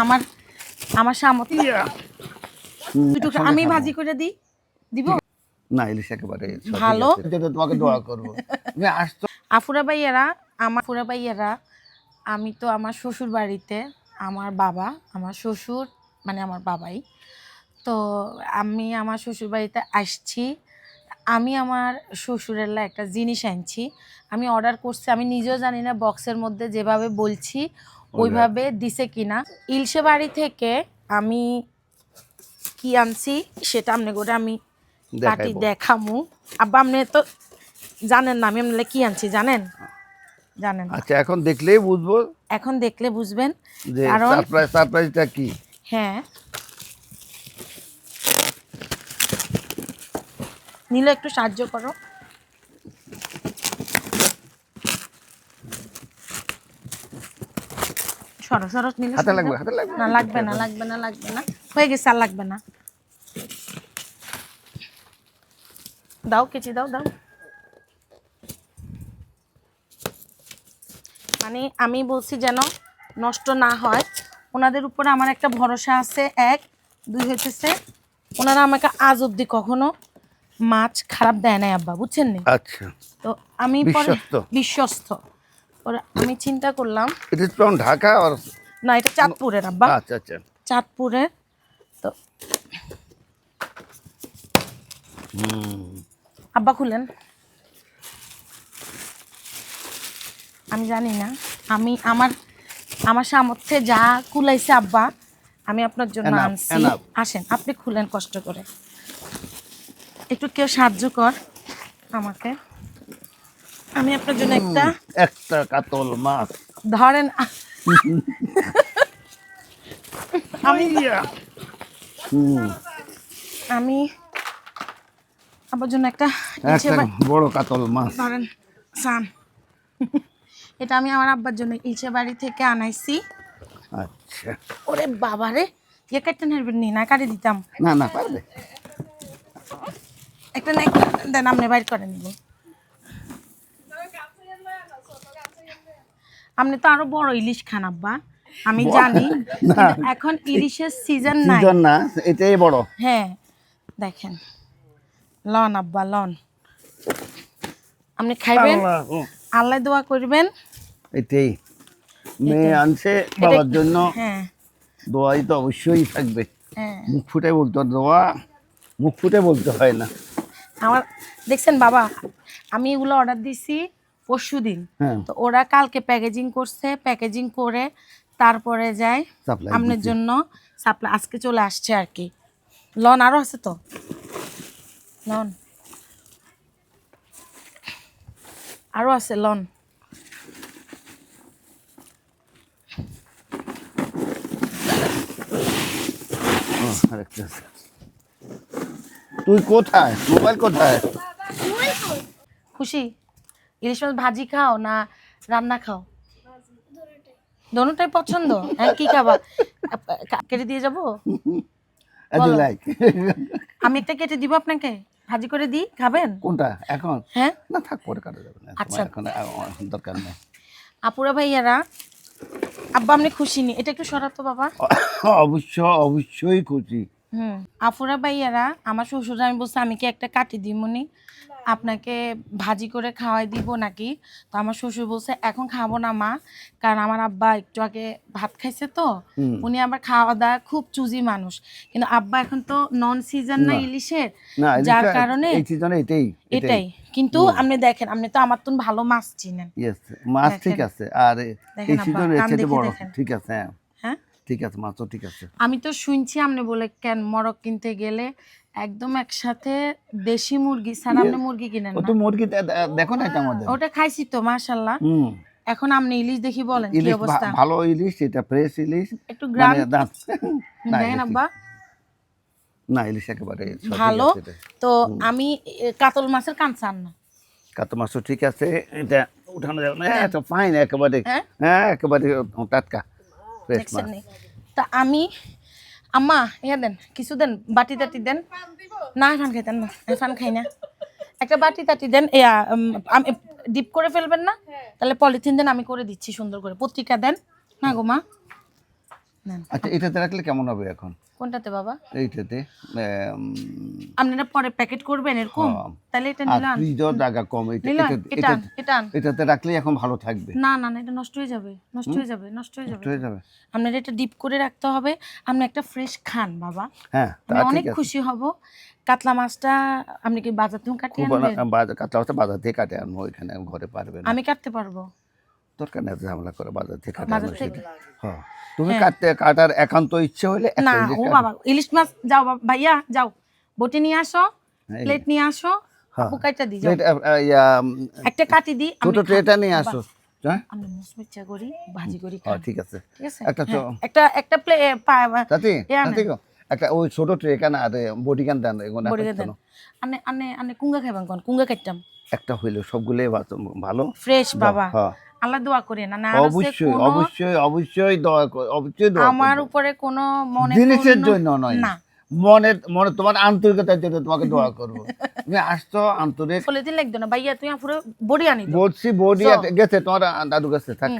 আমার আমার সামর্থ্য। আমি ভাজি করে দিই। দিব? না ইলিশ একেবারে ভালো। তো তোমাকে দোয়া করব। আফুরা ভাইয়ারা আমার ফুরা ভাইয়ারা আমি তো আমার শ্বশুর বাড়িতে আমার বাবা আমার শ্বশুর মানে আমার বাবাই। তো আমি আমার শ্বশুর বাড়িতে আসছি। আমি আমার শ্বশুরেরলা একটা জিনিস আনছি। আমি অর্ডার করছি। আমি নিজেও জানি না বক্সের মধ্যে যেভাবে বলছি ওইভাবে দিছে কিনা। ইলশে বাড়ি থেকে আমি কি আনছি সেটা আপনি করে আমি কাটি দেখামু। আব্বা আপনি তো জানেন না আমি আপনার কি আনছি জানেন? জানেন আচ্ছা এখন দেখলেই বুঝব। এখন দেখলে বুঝবেন। কারণ সারপ্রাইজ সারপ্রাইজটা কি? হ্যাঁ। নীল একটু সাহায্য করো। সরো সরো নীল হাতে লাগবে হাতে লাগবে। না লাগবে না লাগবে না লাগবে না। হয়ে গেছে আর লাগবে না। দাও কেচি দাও দাও। মানে আমি বলছি যেন নষ্ট না হয়। ওনাদের উপরে আমার একটা ভরসা আছে এক। দুই হইতেছে ওনারা আমাকে আজ অব্দি কখনো মাছ খারাপ দেয় নাই আব্বা বুঝছেন নি? আচ্ছা। তো আমি পরে বিশ্বস্ত। আমি চিন্তা করলাম। ফ্রম ঢাকা আর না এটা চাঁদপুরের আব্বা। আচ্ছা আচ্ছা। চাঁদপুরের। তো আব্বা খুলেন। আমি জানি না। আমি আমার আমার সামর্থ্যে যা কুলাইছে আব্বা আমি আপনার জন্য আনছি। আসেন আপনি খুলেন কষ্ট করে। একটু কেউ সাহায্য কর আমাকে। আমি আপনার জন্য একটা একটা কাতল মাছ। ধরেন আমি আমি আবার জন্য একটা বড় কাতল মাছ। ধরেন সান। এটা আমি আমার আব্বার জন্য ইচ্ছে বাড়ি থেকে আনাইছি। আচ্ছা। ওরে বাবারে ইয়ে কাটতে নেবেন নি না কাটে দিতাম। না না পারবে। একটা নাই দেন আপনি বাইর করে নিব আপনি তো আরও বড় ইলিশ খান আব্বা। আমি জানি এখন ইলিশের সিজন নাই। সিজন না এটাই বড়। হ্যাঁ দেখেন। লন আব্বা লন। আপনি খাইবেন? আল্লাহ, দোয়া করবেন। এটাই। মেয়ে আনছে বাবার জন্য। হ্যাঁ। দোয়াই তো অবশ্যই থাকবে। হ্যাঁ। মুখ ফুটে বলতে হয়, দোয়া মুখ ফুটে বলতে হয় না। আমার দেখছেন বাবা আমি এগুলো অর্ডার দিছি। পরশু দিন হ্যাঁ। তো ওরা কালকে প্যাকেজিং করছে প্যাকেজিং করে তারপরে যায় আপনার জন্য সাপ্লাই আজকে চলে আসছে আর কি। লন আরও আছে তো? লন। আরও আছে লন। তুই কোথায়? মোবাইল কোথায়? খুশি? ইলিশ মাছ ভাজি খাও না রান্না খাও? দোনোটাই পছন্দ? হ্যাঁ কি খাবা? কেটে দিয়ে যাব? আমি একটা কেটে দিব আপনাকে। ভাজি করে দিই খাবেন? কোনটা? এখন? হ্যাঁ। না থাক পরে কাটা যাবে না আচ্ছা। এখন দরকার নেই। আপুরা ভাইয়ারা আব্বা আপনি খুশি নি? এটা একটু সরাতো বাবা। অবশ্য অবশ্যই খুশি। আফুরা ভাইয়ারা আমার শ্বশুর আমি বলছি আমি কি একটা কাটি দিমনি আপনাকে ভাজি করে খাওয়াই দিব নাকি? তো আমার শ্বশুর বলছে এখন খাব না মা কারণ আমার আব্বা একটু আগে ভাত খাইছে তো। উনি আবার খাওয়া দাওয়া খুব চুজি মানুষ। কিন্তু আব্বা এখন তো নন সিজন না। ইলিশের যার কারণে এটাই এটাই। কিন্তু আপনি দেখেন আপনি তো আমার তো ভালো মাছ চিনেন। মাছ ঠিক। আছে। আর এই সিজনে বড়। ঠিক আছে হ্যাঁ। ঠিক আছে মাছও ঠিক আছে। আমি তো শুনছি আপনি বলে কেন মরক কিনতে গেলে একদম একসাথে দেশি মুরগি সারামনে মুরগি কিনেন না। তো মুরগি দেখো না এটা আমাদের। ওটা খাইছি তো মাশাল্লাহ। হুম। এখন আপনি ইলিশ দেখি বলেন কি অবস্থা। ভালো ইলিশ এটা ফ্রেশ ইলিশ। একটু গ্রাম মানে দেখেন আব্বা। না ইলিশ একেবারে ভালো। তো আমি কাতল মাছের কান চান না কাতো মাছও ঠিক আছে এটা উঠানো যাবে না। এটা ফাইন একেবারে হ্যাঁ? হ্যাঁ একেবারে টাটকা। দেখছেন নি? তা আমি আম্মা ইয়া দেন কিছু দেন বাটি টাটি দেন। না ফান খাইতেন না ফান খাই না। একটা বাটি টাটি দেন ইয়া আমি ডিপ করে ফেলবেন না? তাহলে পলিথিন দেন আমি করে দিচ্ছি সুন্দর করে। পত্রিকা দেন। না গো মা। আচ্ছা এটাতে রাখলে কেমন হবে এখন? কোনটাতে বাবা? এইটাতে আপনারা পরে প্যাকেট করবেন এরকম? হ্যাঁ। তাহলে এটা আর নিলাম। ফ্রিজও জায়গা কম এটা এটা- এটা এটা- এটা এটাতে রাখলে এখন ভালো থাকবে। না না না এটা নষ্ট হয়ে যাবে নষ্ট হয়ে যাবে নষ্ট হয়ে যাবে। হয়ে যাবে। আপনার এটা ডিপ করে রাখতে হবে। আপনি একটা ফ্রেশ খান বাবা। হ্যাঁ আমি অনেক খুশি হব। কাতলা মাছটা আপনি কি বাজার থেকে কাটিয়ে আনবেন বাজার কাতলা মাছটা বাজার থেকে কাটে আনব ওইখানে ঘরে পারবে না। আমি কাটতে পারব। দরকার নেই ঝামেলা করে বাজার থেকে কাটে আনব হ্যাঁ। তুমি কাটতে কাটার একান্ত ইচ্ছে হলে না ও বাবা ইলিশ মাছ যাও ভাইয়া যাও। বটি নিয়ে আসো হ্যাঁ, প্লেট নিয়ে আসো হ্যাঁ। আপু কাইটা দি যাও। একটা কাটি দি ছোট ট্রেটা নিয়ে আসো। হ্যাঁ? আমি মুসমুচা করি ভাজি করি হ্যাঁ, ঠিক আছে। একটা হ্যাঁ, একটা একটা প্লে তাতে তাতে একটা ওই ছোট ট্রে কেন আর বডি কেন দেন এগুলো আনে আনে আনে কুঙ্গা খাইবেন কোন? কুঙ্গা কাটতাম। একটা হইল সবগুলোই ভালো। ফ্রেশ বাবা। হ্যাঁ। আল্লাহ দোয়া না না অবশ্যই অবশ্যই অবশ্যই দোয়া কর- অবশ্যই দোয়া আমার উপরে কোনো মনে জিনিসের জন্য নয়। না। মনের মনে তোমার আন্তরিকতার জন্য তোমাকে দোয়া করব। তুমি আসছো আন্তরিক। দিন লাগতো না। ভাইয়া তুই পুরো বডি আনি বলছি বডি গেছে তোমার দাদু কাছে থাক।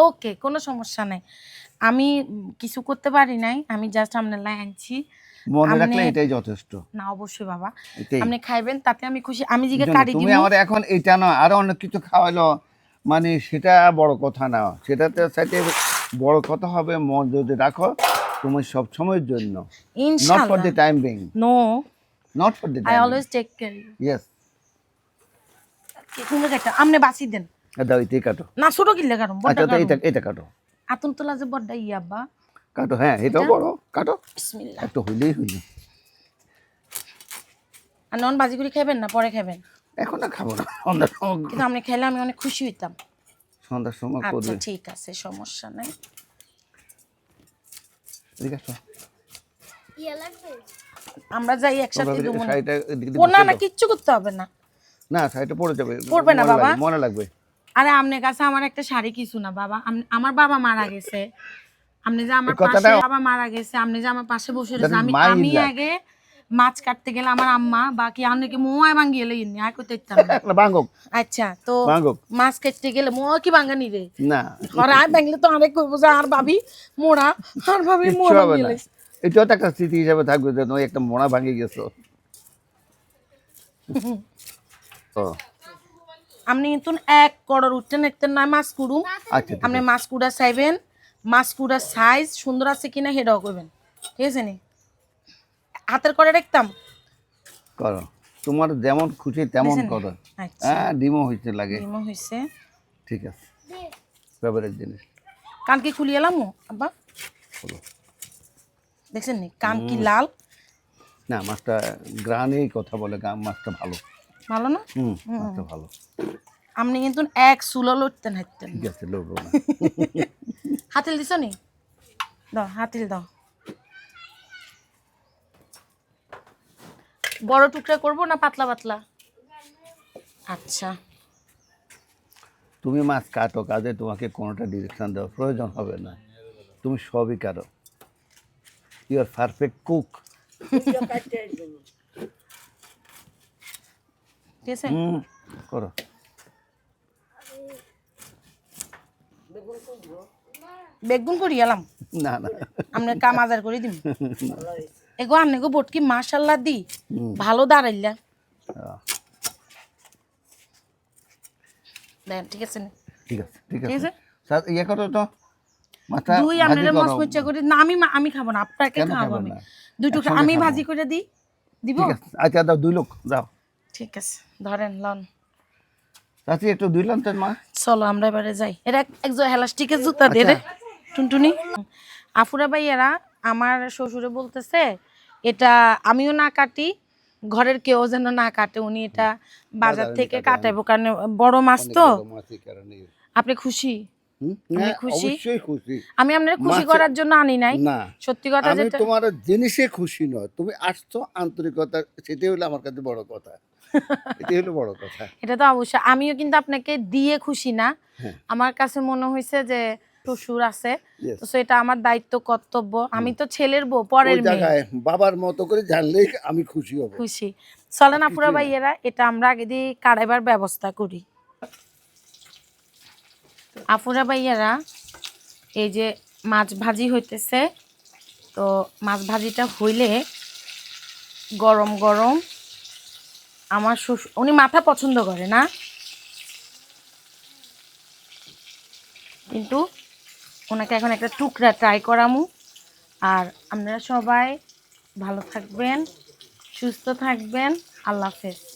ওকে কোনো সমস্যা নাই। আমি কিছু করতে পারি নাই আমি জাস্ট আপনার লাই আনছি। মনে রাখলে এটাই যথেষ্ট। না অবশ্যই বাবা। আপনি খাইবেন তাতে আমি খুশি। আমি জিগে কাটি তুমি আমার এখন এটা না আরও অনেক কিছু খাওয়াইলো। মানে সেটা বড় কথা না। সেটাতে সাথে বড় কথা হবে মন যদি রাখো তুমি সব সময়ের জন্য নট ফর ইনশাআল্লাহ the time being no not for the I always take care yes কুঙ্গা কাটা আমনে বাসি দেন। দাও এটাই কাটো। না ছোট কিল্লে কাটো আচ্ছা বড়টা তো এটা এটা কাটো। আতুন তোলা যে বড়টা ইয়াব্বা কাটো হ্যাঁ এটাও বড়। কাটো। বিসমিল্লাহ। একটু হইলেই হইলে। আর নন বাজি করে খাবেন না পরে খাবেন এখন না খাব না। সন্ধ্যার সময় কিন্তু আপনি খাইলে আমি অনেক খুশি হইতাম। সন্ধ্যার সময় আচ্ছা করবে। ঠিক আছে সমস্যা নেই। ঠিক আছে আমরা যাই একসাথে শাড়িটা এদিকে না দাও। কিচ্ছু করতে হবে না। না শাড়িটা পরে যাবে। পরবে না মনে বাবা? লাগবে, মনে লাগবে। আরে আপনার কাছে আমার একটা শাড়ি কিছু না বাবা। আম- আমার বাবা মারা গেছে। আপনি যে আমার এই কথাটা- পাশে বাবা মারা গেছে আপনি যে আমার পাশে বসে That রয়েছে। is আমি my আমি. আগে মাছ কাটতে গেলে আমার আম্মা বাকি অনেকে মোয়ায় ভাঙ্গিয়ে এলে ইনি আর করতে ইচ্ছা আচ্ছা তো মাছ কাটতে গেলে মোয়া কি ভাঙ্গানি রে? না। আর আর ভাঙলে তো আরেক করব যে আর ভাবি মোড়া আর ভাবি মোড়া ভাঙিয়ে এটাও তো একটা স্মৃতি হিসাবে থাকবে যে তুমি একটা মোড়া ভাঙে গেছো। ও। আপনি কিন্তু এক করর উঠতেন একতেন না মাছ কুড়ু আচ্ছা আপনি মাছ কুড়া চাইবেন মাছ কুড়ার সাইজ সুন্দর আছে কিনা সেটাও করবেন ঠিক আছে নি? হাতের করে রাখতাম। করো। তোমার যেমন খুশি তেমন করো। আচ্ছা। হ্যাঁ ডিমও হইতে লাগে। ডিমও হয়েছে ঠিক আছে। ফেভারিট জিনিস। কান কি খুলি এলাম আব্বা। দেখছেন নি? কান কি লাল। না মাছটা গ্রানেই কথা বলে মাছটা ভালো। ভালো না? হুম মাছটা ভালো। আপনি কিন্তু এক সুলো লড়তেন হাঁটতেন ঠিক আছে না। হাতিল দিছ নি? দাও হাতিল দাও। বড় টুকরা করব না পাতলা পাতলা? আচ্ছা। তুমি মাছ কাটো কাজে তোমাকে কোনোটা ডিরেকশন দেওয়ার প্রয়োজন হবে না। তুমি সবই কাটো ইউ আর পারফেক্ট কুক করো। বেগুন করি এলাম। না না। আমরা কাম আদার করে দিম। এগো আনে গো বটকি মাশাল্লাহ দি। ভালো দাঁড়াইলা। দেন ঠিক আছে ঠিক আছে ঠিক ঠিক আছে। আছে? স্যার ইয়ে করো তো মাছটা দুই ভাজি আপনারা করো। করে না আমি আমি খাব না আপনাকে কেন আমি না? দুই টুকরা একসঙ্গে আমি ভাজি করে দিই। দিব? ঠিক আছে আচ্ছা দাও দুই লোক যাও। ঠিক আছে ধরেন লন। চাচি একটু দুই লন তোর মা। চলো আমরা এবারে যাই। এটা এক- একজন হেলাস্টিকের জুতা দে রে টুনটুনি। আফুরা ভাইয়ারা আমার শ্বশুরে বলতেছে এটা আমিও না কাটি ঘরের কেউ যেন না কাটে উনি এটা বাজার থেকে কাটাইবো কারণ বড় মাছ তো। আপনি খুশি? আমি হ্যাঁ, খুশি? আমি আপনার খুশি করার জন্য আনি নাই। সত্যি কথা যেটা তোমার জিনিসে খুশি নয়। তুমি আসছো আন্তরিকতা সেটাই হলো আমার কাছে বড় কথা। এটাই হলো বড় কথা। এটা তো অবশ্যই। আমিও কিন্তু আপনাকে দিয়ে খুশি না। হ্যাঁ। আমার কাছে মনে হয়েছে যে শ্বশুর আছে। তো সেটা আমার দায়িত্ব কর্তব্য। আমি তো ছেলের বউ পরের মেয়ে। বাবার মতো করে জানলেই আমি খুশি হব। খুশি। চলেন আপুরা ভাইয়েরা এটা আমরা আগে দিয়ে কাটাইবার ব্যবস্থা করি। আফুরা ভাইয়েরা এই যে মাছ ভাজি হইতেছে তো মাছ ভাজিটা হইলে গরম গরম আমার শ্বশুর উনি মাথা পছন্দ করে না? কিন্তু ওনাকে এখন একটা টুকরা ট্রাই করামু। আর আপনারা সবাই ভালো থাকবেন, সুস্থ থাকবেন। আল্লাহ হাফেজ।